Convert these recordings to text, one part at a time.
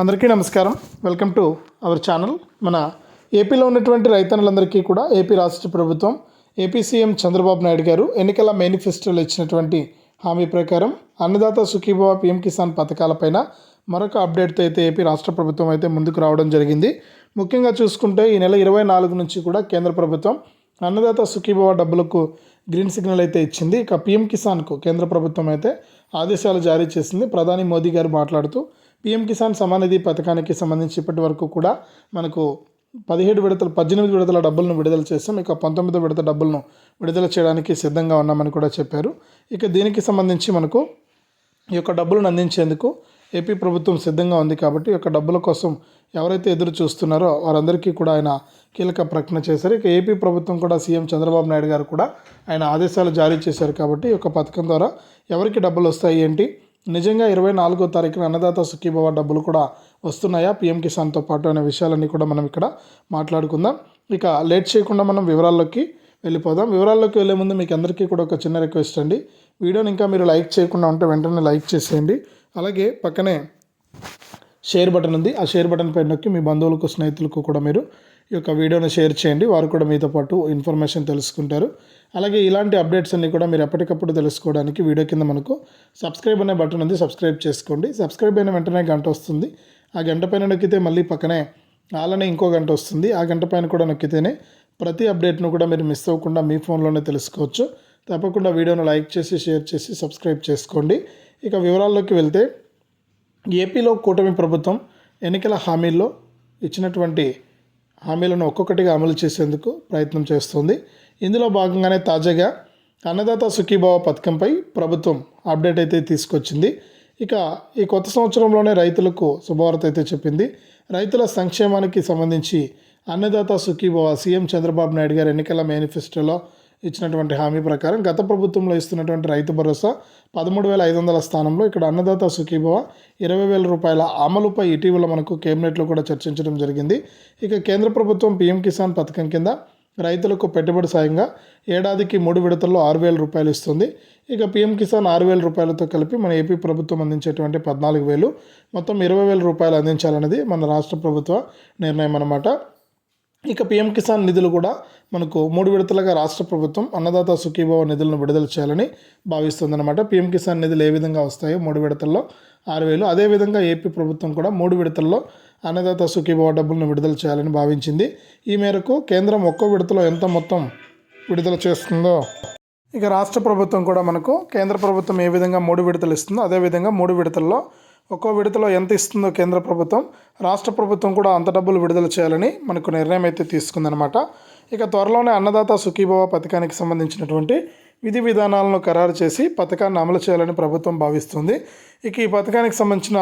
అందరికీ నమస్కారం. Welcome to our channel మన ఏపీలో ఉన్నటువంటి రైతన్నులందరికీ కూడా ఏపీ రాష్ట్ర ప్రభుత్వం ఏపీ సీఎం చంద్రబాబు నాయుడు గారు ఎన్నికల మేనిఫెస్టోలో ఇచ్చినటువంటి హామీ ప్రకారం అన్నదాత సుఖీభవ పీఎం కిసాన్ పథకాలపైన మరొక అప్డేట్తో అయితే ఏపీ రాష్ట్ర ప్రభుత్వం అయితే ముందుకు రావడం జరిగింది. ముఖ్యంగా చూసుకుంటే ఈ నెల ఇరవై నాలుగు నుంచి కూడా కేంద్ర ప్రభుత్వం అన్నదాత సుఖీభవ డబ్బులకు గ్రీన్ సిగ్నల్ అయితే ఇచ్చింది. ఇక పీఎం కిసాన్కు కేంద్ర ప్రభుత్వం అయితే ఆదేశాలు జారీ చేసింది. ప్రధాని మోదీ గారు మాట్లాడుతూ పీఎం కిసాన్ సమానిధి పథకానికి సంబంధించి ఇప్పటి వరకు కూడా మనకు పదిహేడు విడతలు పద్దెనిమిది విడతల డబ్బులను విడుదల చేస్తాం. ఇక పంతొమ్మిదో విడత డబ్బులను విడుదల చేయడానికి సిద్ధంగా ఉన్నామని కూడా చెప్పారు. ఇక దీనికి సంబంధించి మనకు ఈ యొక్క డబ్బులను అందించేందుకు ఏపీ ప్రభుత్వం సిద్ధంగా ఉంది కాబట్టి ఈ యొక్క డబ్బుల కోసం ఎవరైతే ఎదురు చూస్తున్నారో వారందరికీ కూడా ఆయన కీలక ప్రకటన చేశారు. ఇక ఏపీ ప్రభుత్వం కూడా సీఎం చంద్రబాబు నాయుడు గారు కూడా ఆయన ఆదేశాలు జారీ చేశారు కాబట్టి ఈ యొక్క పథకం ద్వారా ఎవరికి డబ్బులు వస్తాయి ఏంటి? నిజంగా ఇరవై నాలుగో తారీఖున అన్నదాత సుఖీభవ డబ్బులు కూడా వస్తున్నాయా? పీఎం కిసాన్తో పాటు అనే విషయాలన్నీ కూడా మనం ఇక్కడ మాట్లాడుకుందాం. ఇక లేట్ చేయకుండా మనం వివరాల్లోకి వెళ్ళిపోదాం. వివరాల్లోకి వెళ్ళే ముందు మీకు అందరికీ కూడా ఒక చిన్న రిక్వెస్ట్ అండి. వీడియోని ఇంకా మీరు లైక్ చేయకుండా ఉంటే వెంటనే లైక్ చేసేయండి. అలాగే పక్కనే షేర్ బటన్ ఉంది. ఆ షేర్ బటన్ పైన నొక్కి మీ బంధువులకు స్నేహితులకు కూడా మీరు ఈ యొక్క వీడియోను షేర్ చేయండి. వారు కూడా మీతో పాటు ఇన్ఫర్మేషన్ తెలుసుకుంటారు. అలాగే ఇలాంటి అప్డేట్స్ అన్ని కూడా మీరు ఎప్పటికప్పుడు తెలుసుకోవడానికి వీడియో కింద మనకు సబ్స్క్రైబ్ అనే బటన్ ఉంది. సబ్స్క్రైబ్ చేసుకోండి. సబ్స్క్రైబ్ అయిన వెంటనే గంట వస్తుంది. ఆ గంట పైన నొక్కితే మళ్ళీ పక్కనే అలానే ఇంకో గంట వస్తుంది. ఆ గంట పైన కూడా నొక్కితేనే ప్రతి అప్డేట్ను కూడా మీరు మిస్ అవ్వకుండా మీ ఫోన్లోనే తెలుసుకోవచ్చు. తప్పకుండా వీడియోను లైక్ చేసి షేర్ చేసి సబ్స్క్రైబ్ చేసుకోండి. ఇక వివరాల్లోకి వెళ్తే ఏపీలో కూటమి ప్రభుత్వం ఎన్నికల హామీల్లో ఇచ్చినటువంటి హామీలను ఒక్కొక్కటిగా అమలు చేసేందుకు ప్రయత్నం చేస్తుంది. ఇందులో భాగంగానే తాజాగా అన్నదాత సుఖీభావ పథకంపై ప్రభుత్వం అప్డేట్ అయితే తీసుకొచ్చింది. ఇక ఈ కొత్త సంవత్సరంలోనే రైతులకు శుభవార్త అయితే చెప్పింది. రైతుల సంక్షేమానికి సంబంధించి అన్నదాత సుఖీభవ సీఎం చంద్రబాబు నాయుడు గారు ఎన్నికల మేనిఫెస్టోలో ఇచ్చినటువంటి హామీ ప్రకారం గత ప్రభుత్వంలో ఇస్తున్నటువంటి రైతు భరోసా పదమూడు వేల ఐదు వందల స్థానంలో ఇక్కడ అన్నదాత సుఖీభవ ఇరవై వేల రూపాయల అమలుపై ఇటీవల మనకు కేబినెట్లో కూడా చర్చించడం జరిగింది. ఇక కేంద్ర ప్రభుత్వం పీఎం కిసాన్ పథకం కింద రైతులకు పెట్టుబడి సాయంగా ఏడాదికి మూడు విడతల్లో ఆరు వేల రూపాయలు ఇస్తుంది. ఇక పీఎం కిసాన్ ఆరు వేల రూపాయలతో కలిపి మన ఏపీ ప్రభుత్వం అందించేటువంటి పద్నాలుగు వేలు మొత్తం ఇరవై వేల రూపాయలు అందించాలనేది మన రాష్ట్ర ప్రభుత్వ నిర్ణయం అన్నమాట. ఇక పీఎం కిసాన్ నిధులు కూడా మనకు మూడు విడతలుగా రాష్ట్ర ప్రభుత్వం అన్నదాత సుఖీభావ నిధులను విడుదల చేయాలని భావిస్తుందన్నమాట. పీఎం కిసాన్ నిధులు ఏ విధంగా వస్తాయో మూడు విడతల్లో ఆరు వేలు. అదేవిధంగా ఏపీ ప్రభుత్వం కూడా మూడు విడతల్లో అన్నదాత సుఖీభావ డబ్బులను విడుదల చేయాలని భావించింది. ఈ మేరకు కేంద్రం ఒక్కో విడతలో ఎంత మొత్తం విడుదల చేస్తుందో ఇక రాష్ట్ర ప్రభుత్వం కూడా మనకు కేంద్ర ప్రభుత్వం ఏ విధంగా మూడు విడతలు ఇస్తుందో అదేవిధంగా మూడు విడతల్లో ఒక్కో విడతలో ఎంత ఇస్తుందో కేంద్ర ప్రభుత్వం రాష్ట్ర ప్రభుత్వం కూడా అంత డబ్బులు విడుదల చేయాలని మనకు నిర్ణయం అయితే తీసుకుందనమాట ఇక త్వరలోనే అన్నదాత సుఖీభవ పథకానికి సంబంధించినటువంటి విధి విధానాలను ఖరారు చేసి పథకాన్ని అమలు చేయాలని ప్రభుత్వం భావిస్తుంది. ఇక ఈ పథకానికి సంబంధించిన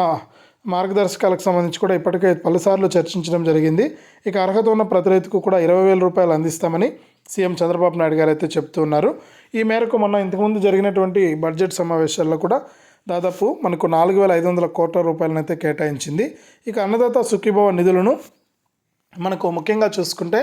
మార్గదర్శకాలకు సంబంధించి కూడా ఇప్పటికే పలుసార్లు చర్చించడం జరిగింది. ఇక అర్హత ఉన్న ప్రతి రైతుకు కూడా ఇరవై వేల రూపాయలు అందిస్తామని సీఎం చంద్రబాబు నాయుడు గారు అయితే చెప్తున్నారు. ఈ మేరకు మొన్న ఇంతకుముందు జరిగినటువంటి బడ్జెట్ సమావేశాల్లో కూడా దాదాపు మనకు నాలుగు వేల ఐదు వందల కోట్ల రూపాయలను అయితే కేటాయించింది. ఇక అన్నదాత సుఖీభవ నిధులను మనకు ముఖ్యంగా చూసుకుంటే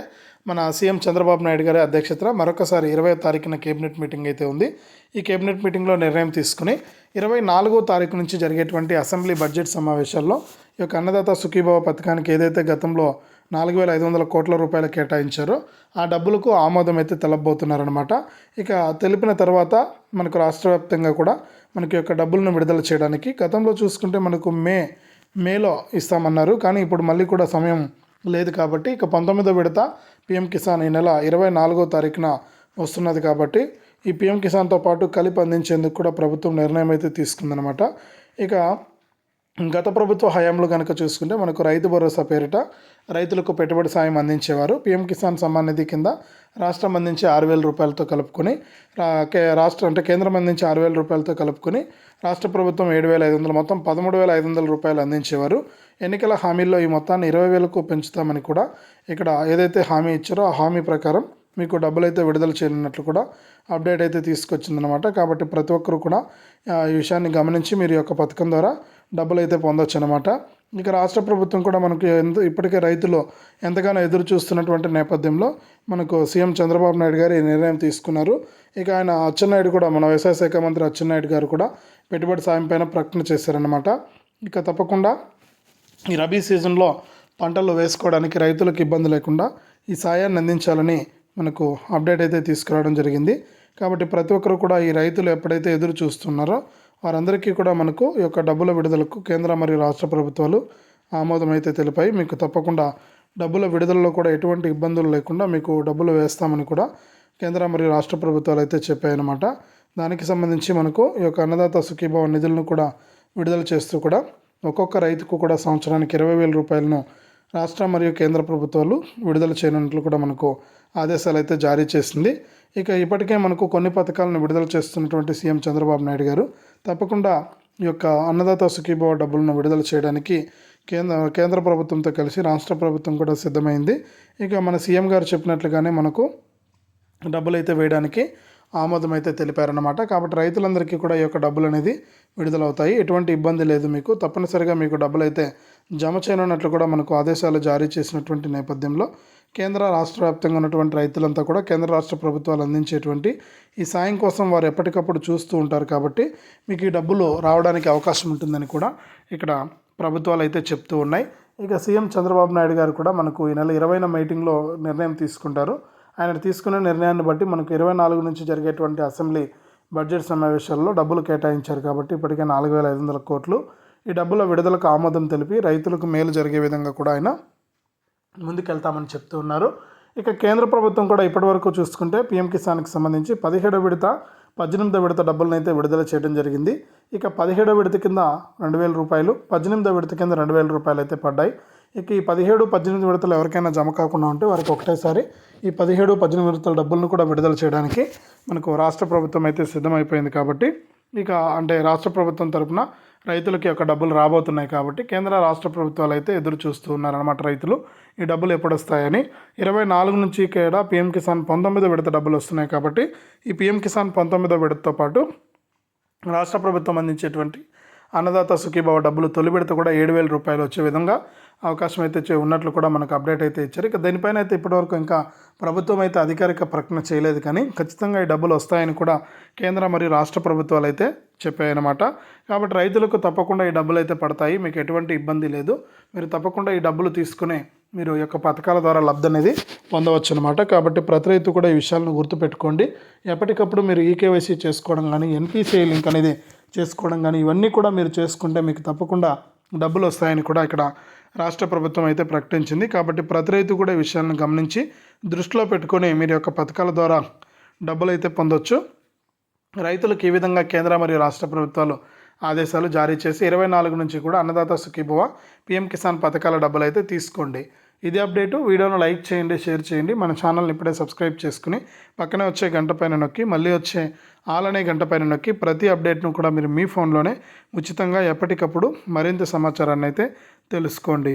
మన సీఎం చంద్రబాబు నాయుడు గారి అధ్యక్షతన మరొకసారి ఇరవై తారీఖున కేబినెట్ మీటింగ్ అయితే ఉంది. ఈ కేబినెట్ మీటింగ్లో నిర్ణయం తీసుకుని ఇరవై నాలుగో తారీఖు నుంచి జరిగేటువంటి అసెంబ్లీ బడ్జెట్ సమావేశాల్లో ఈ యొక్క అన్నదాత సుఖీభావ పథకానికి ఏదైతే గతంలో నాలుగు వేల ఐదు వందల కోట్ల రూపాయలు కేటాయించారు. ఆ డబ్బులకు ఆమోదం అయితే తెలపబోతున్నారనమాట ఇక తెలిపిన తర్వాత మనకు రాష్ట్ర వ్యాప్తంగా కూడా మనకి యొక్క డబ్బులను విడుదల చేయడానికి గతంలో చూసుకుంటే మనకు మే మేలో ఇస్తామన్నారు. కానీ ఇప్పుడు మళ్ళీ కూడా సమయం లేదు కాబట్టి ఇక పంతొమ్మిదో విడత పిఎం కిసాన్ ఈ నెల ఇరవై నాలుగో తారీఖున వస్తున్నది కాబట్టి ఈ పిఎం కిసాన్తో పాటు కలిపి అందించేందుకు కూడా ప్రభుత్వం నిర్ణయం అయితే తీసుకుందనమాట ఇక గత ప్రభుత్వ హయాంలో కనుక చూసుకుంటే మనకు రైతు భరోసా పేరిట రైతులకు పెట్టుబడి సాయం అందించేవారు. పిఎం కిసాన్ సమ్మాన్ నిధి కింద రాష్ట్రం అందించే ఆరు వేల రూపాయలతో కలుపుకొని రా- కే- రాష్ట్రం అంటే కేంద్రం అందించే ఆరు వేల రూపాయలతో కలుపుకొని రాష్ట్ర ప్రభుత్వం ఏడు వేల ఐదు వందలు మొత్తం పదమూడు వేల ఐదు వందల రూపాయలు అందించేవారు. ఎన్నికల హామీల్లో ఈ మొత్తాన్ని ఇరవై వేలకు పెంచుతామని కూడా ఇక్కడ ఏదైతే హామీ ఇచ్చారో ఆ హామీ ప్రకారం మీకు డబ్బులు అయితే విడుదల చేయనున్నట్లు కూడా అప్డేట్ అయితే తీసుకొచ్చిందనమాట కాబట్టి ప్రతి ఒక్కరు కూడా ఈ విషయాన్ని గమనించి మీరు యొక్క పథకం ద్వారా డబ్బులు అయితే పొందొచ్చు అనమాట ఇక రాష్ట్ర ప్రభుత్వం కూడా మనకు ఎంత ఇప్పటికే రైతులు ఎంతగానో ఎదురు చూస్తున్నటువంటి నేపథ్యంలో మనకు సీఎం చంద్రబాబు నాయుడు గారు ఈ నిర్ణయం తీసుకున్నారు. ఇక ఆయన అచ్చెన్నాయుడు కూడా మన వ్యవసాయ శాఖ మంత్రి అచ్చెన్నాయుడు గారు కూడా పెట్టుబడి సాయం పైన ప్రకటన చేశారన్నమాట. ఇక తప్పకుండా ఈ రబీ సీజన్లో పంటలు వేసుకోవడానికి రైతులకు ఇబ్బంది లేకుండా ఈ సాయాన్ని అందించాలని మనకు అప్డేట్ అయితే తీసుకురావడం జరిగింది. కాబట్టి ప్రతి ఒక్కరు కూడా ఈ రైతులు ఎప్పుడైతే ఎదురు చూస్తున్నారో వారందరికీ కూడా మనకు ఈ యొక్క డబ్బుల విడుదలకు కేంద్ర మరియు రాష్ట్ర ప్రభుత్వాలు ఆమోదం అయితే తెలిపాయి. మీకు తప్పకుండా డబ్బుల విడుదలలో కూడా ఎటువంటి ఇబ్బందులు లేకుండా మీకు డబ్బులు వేస్తామని కూడా కేంద్ర మరియు రాష్ట్ర ప్రభుత్వాలు అయితే చెప్పాయన్నమాట. దానికి సంబంధించి మనకు ఈ యొక్క అన్నదాత సుఖీభావ నిధులను కూడా విడుదల చేస్తూ కూడా ఒక్కొక్క రైతుకు కూడా సంవత్సరానికి ఇరవై వేల రూపాయలను రాష్ట్ర మరియు కేంద్ర ప్రభుత్వాలు విడుదల చేయనున్నట్లు కూడా మనకు ఆదేశాలు అయితే జారీ చేసింది. ఇక ఇప్పటికే మనకు కొన్ని పథకాలను విడుదల చేస్తున్నటువంటి సీఎం చంద్రబాబు నాయుడు గారు తప్పకుండా ఈ యొక్క అన్నదాత సుఖీభావ డబ్బులను విడుదల చేయడానికి కేంద్ర కేంద్ర ప్రభుత్వంతో కలిసి రాష్ట్ర ప్రభుత్వం కూడా సిద్ధమైంది. ఇక మన సీఎం గారు చెప్పినట్లుగానే మనకు డబ్బులు అయితే వేయడానికి ఆమోదమైతే తెలిపారన్నమాట. కాబట్టి రైతులందరికీ కూడా ఈ యొక్క డబ్బులు అనేది విడుదలవుతాయి. ఎటువంటి ఇబ్బంది లేదు మీకు. తప్పనిసరిగా మీకు డబ్బులు అయితే జమ చేయనున్నట్లు కూడా మనకు ఆదేశాలు జారీ చేసినటువంటి నేపథ్యంలో కేంద్ర రాష్ట్ర వ్యాప్తంగా ఉన్నటువంటి రైతులంతా కూడా కేంద్ర రాష్ట్ర ప్రభుత్వాలు అందించేటువంటి ఈ సాయం కోసం వారు ఎప్పటికప్పుడు చూస్తూ ఉంటారు కాబట్టి మీకు ఈ డబ్బులు రావడానికి అవకాశం ఉంటుందని కూడా ఇక్కడ ప్రభుత్వాలు అయితే చెప్తూ ఉన్నాయి. ఇక సీఎం చంద్రబాబు నాయుడు గారు కూడా మనకు ఈ నెల ఇరవైన మీటింగ్లో నిర్ణయం తీసుకుంటారు. ఆయన తీసుకున్న నిర్ణయాన్ని బట్టి మనకు ఇరవై నాలుగు నుంచి జరిగేటువంటి అసెంబ్లీ బడ్జెట్ సమావేశాల్లో డబ్బులు కేటాయించారు కాబట్టి ఇప్పటికే నాలుగు వేల ఐదు వందల కోట్లు. ఈ డబ్బుల విడుదలకు ఆమోదం తెలిపి రైతులకు మేలు జరిగే విధంగా కూడా ఆయన ముందుకెళ్తామని చెప్తూ ఉన్నారు. ఇక కేంద్ర ప్రభుత్వం కూడా ఇప్పటివరకు చూసుకుంటే పీఎం కిసాన్కి సంబంధించి పదిహేడో విడత పద్దెనిమిదో విడత డబ్బులను అయితే విడుదల చేయడం జరిగింది. ఇక పదిహేడో విడత కింద రెండు వేల రూపాయలు పద్దెనిమిదో విడత కింద రెండు వేల రూపాయలు అయితే పడ్డాయి. ఇక ఈ పదిహేడు పద్దెనిమిది విడతలు ఎవరికైనా జమ కాకుండా ఉంటే వారికి ఒకటేసారి ఈ పదిహేడు పద్దెనిమిది విడతల డబ్బులను కూడా విడుదల చేయడానికి మనకు రాష్ట్ర ప్రభుత్వం అయితే సిద్ధమైపోయింది కాబట్టి ఇక అంటే రాష్ట్ర ప్రభుత్వం తరపున రైతులకి యొక్క డబ్బులు రాబోతున్నాయి కాబట్టి కేంద్ర రాష్ట్ర ప్రభుత్వాలు అయితే ఎదురు చూస్తూ ఉన్నారన్నమాట రైతులు. ఈ డబ్బులు ఎప్పుడు వస్తాయని ఇరవై నాలుగు నుంచి కేడా పిఎం కిసాన్ పంతొమ్మిదో విడత డబ్బులు వస్తున్నాయి కాబట్టి ఈ పిఎం కిసాన్ పంతొమ్మిదో విడతతో పాటు రాష్ట్ర ప్రభుత్వం అందించేటువంటి అన్నదాత సుఖీభావ డబ్బులు తొలి విడత కూడా ఏడు వేల రూపాయలు వచ్చే విధంగా అవకాశం అయితే చే- ఉన్నట్లు కూడా మనకు అప్డేట్ అయితే ఇచ్చారు. ఇక దీనిపైన అయితే ఇప్పటివరకు ఇంకా ప్రభుత్వం అయితే అధికారిక ప్రకటన చేయలేదు కానీ ఖచ్చితంగా ఈ డబ్బులు వస్తాయని కూడా కేంద్ర మరియు రాష్ట్ర ప్రభుత్వాలు అయితే చెప్పాయన్నమాట. కాబట్టి రైతులకు తప్పకుండా ఈ డబ్బులు అయితే పడతాయి. మీకు ఎటువంటి ఇబ్బంది లేదు. మీరు తప్పకుండా ఈ డబ్బులు తీసుకునే మీరు యొక్క పథకాల ద్వారా లబ్ధి అనేది పొందవచ్చు అనమాట కాబట్టి ప్రతి రైతు కూడా ఈ విషయాలను గుర్తుపెట్టుకోండి. ఎప్పటికప్పుడు మీరు ఈకేవైసీ చేసుకోవడం కానీ ఎన్పిసిఐ లింక్ అనేది చేసుకోవడం కానీ ఇవన్నీ కూడా మీరు చేసుకుంటే మీకు తప్పకుండా డబ్బులు వస్తాయని కూడా ఇక్కడ రాష్ట్ర ప్రభుత్వం అయితే ప్రకటించింది. కాబట్టి ప్రతి రైతు కూడా ఈ విషయాలను గమనించి దృష్టిలో పెట్టుకొని మీరు యొక్క పథకాల ద్వారా డబ్బులు అయితే పొందొచ్చు. రైతులకు ఈ విధంగా కేంద్ర మరియు రాష్ట్ర ప్రభుత్వాలు ఆదేశాలు జారీ చేసి ఇరవై నాలుగు నుంచి కూడా అన్నదాత సుఖీభవ పిఎం కిసాన్ పథకాల డబ్బులు అయితే తీసుకోండి. ఇది అప్డేటు. వీడియోను లైక్ చేయండి షేర్ చేయండి. మన ఛానల్ని ఇప్పుడే సబ్స్క్రైబ్ చేసుకుని పక్కనే వచ్చే గంట పైన నొక్కి మళ్ళీ వచ్చే ఆల్ అనే గంట పైన నొక్కి ప్రతి అప్డేట్ను కూడా మీరు మీ ఫోన్లోనే ఉచితంగా ఎప్పటికప్పుడు మరింత సమాచారాన్ని అయితే తెలుసుకోండి.